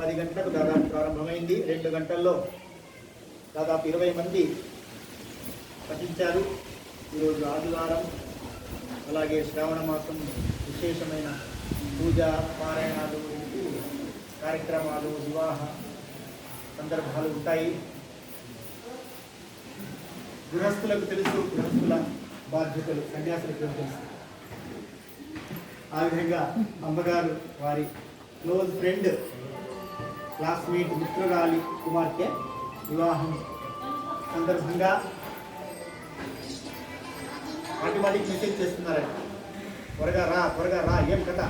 పది గంటలకు దాదాపు ప్రారంభమైంది. రెండు గంటల్లో దాదాపు ఇరవై మంది పఠించారు. ఈరోజు ఆదివారం అలాగే శ్రావణ మాసం విశేషమైన పూజ పారాయణాలు కార్యక్రమాలు వివాహ సందర్భాలు ఉంటాయి. గృహస్థులకు తెలుసు గృహస్థుల బాధ్యతలు సన్యాసులకు తెలుసు. ఆ విధంగా అమ్మగారు వారి క్లోజ్ ఫ్రెండ్ క్లాస్మేట్ మిత్రురాలి కుమార్తె వివాహం సందర్భంగా ఆటోమేటిక్ మెసేజ్ చేస్తున్నారంట. త్వరగా రా త్వరగా రా ఏం కథ?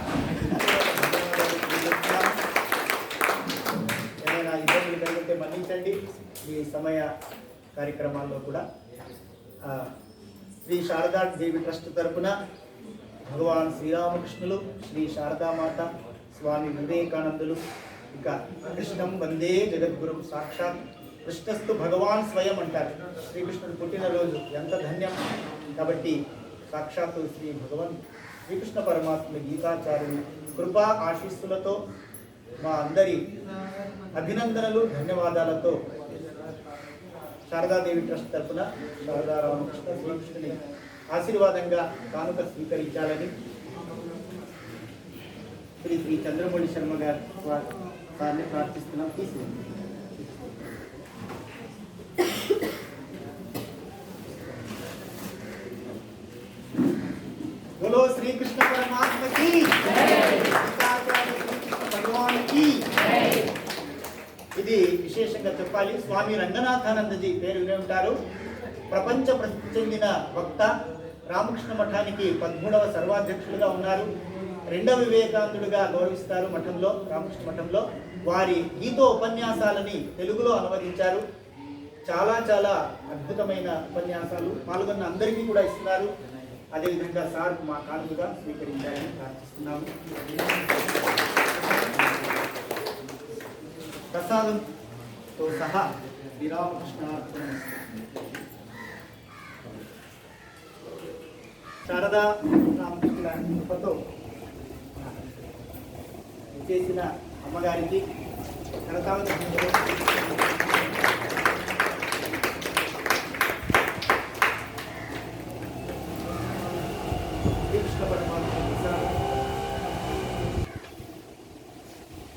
ఏమైనా ఇబ్బందులు కలిగితే మన్నించండి. ఈ సమయ కార్యక్రమాల్లో కూడా శ్రీ శారదా దేవి ట్రస్ట్ తరపున భగవాన్ శ్రీరామకృష్ణులు శ్రీ శారదామాత స్వామి వివేకానందులు ఇంకా కృష్ణం వందే జగద్గురు సాక్షాత్. కృష్ణస్తు భగవాన్ స్వయం అంటారు. శ్రీకృష్ణుడు పుట్టినరోజు ఎంత ధన్యం. కాబట్టి సాక్షాత్తు శ్రీ భగవాన్ శ్రీకృష్ణ పరమాత్మ గీతాచార్యుని కృపా ఆశీస్సులతో మా అందరి అభినందనలు ధన్యవాదాలతో శారదాదేవి ట్రస్ట్ తరఫున శారదా రామకృష్ణ శ్రీకృష్ణుని ఆశీర్వాదంగా కానుక స్వీకరించాలని శ్రీ శ్రీ చంద్రమౌళి శర్మ గారు వా- వారిని ప్రార్థిస్తున్నాం తీసుకుంది बोलो श्री कृष्ण परमात्मा की गीताचार्य శ్రీకృష్ణ భగవాన్ కి ఇది విశేషంగా చెప్పాలి స్వామి రంగనాథానందజీ పేరు వినే ఉంటారు ప్రపంచ ప్రసిద్ధి చెందిన వక్త రామకృష్ణ మఠానికి పదమూడవ సర్వాధ్యక్షులుగా ఉన్నారు రెండవ వివేకాంతుడుగా గౌరవిస్తారు మఠంలో రామకృష్ణ మఠంలో. వారి గీతో ఉపన్యాసాలని తెలుగులో అనువదించారు. చాలా చాలా అద్భుతమైన ఉపన్యాసాలు. పాల్గొన్న అందరికీ కూడా ఇస్తున్నారు. అదేవిధంగా సార్ మా కానుకగా స్వీకరించాలని ప్రార్థిస్తున్నాము. ప్రసాదంతో సహా శ్రీరామకృష్ణ శారదా రామకృష్ణ కృపతో చేసిన అమ్మగారికి కరతాళ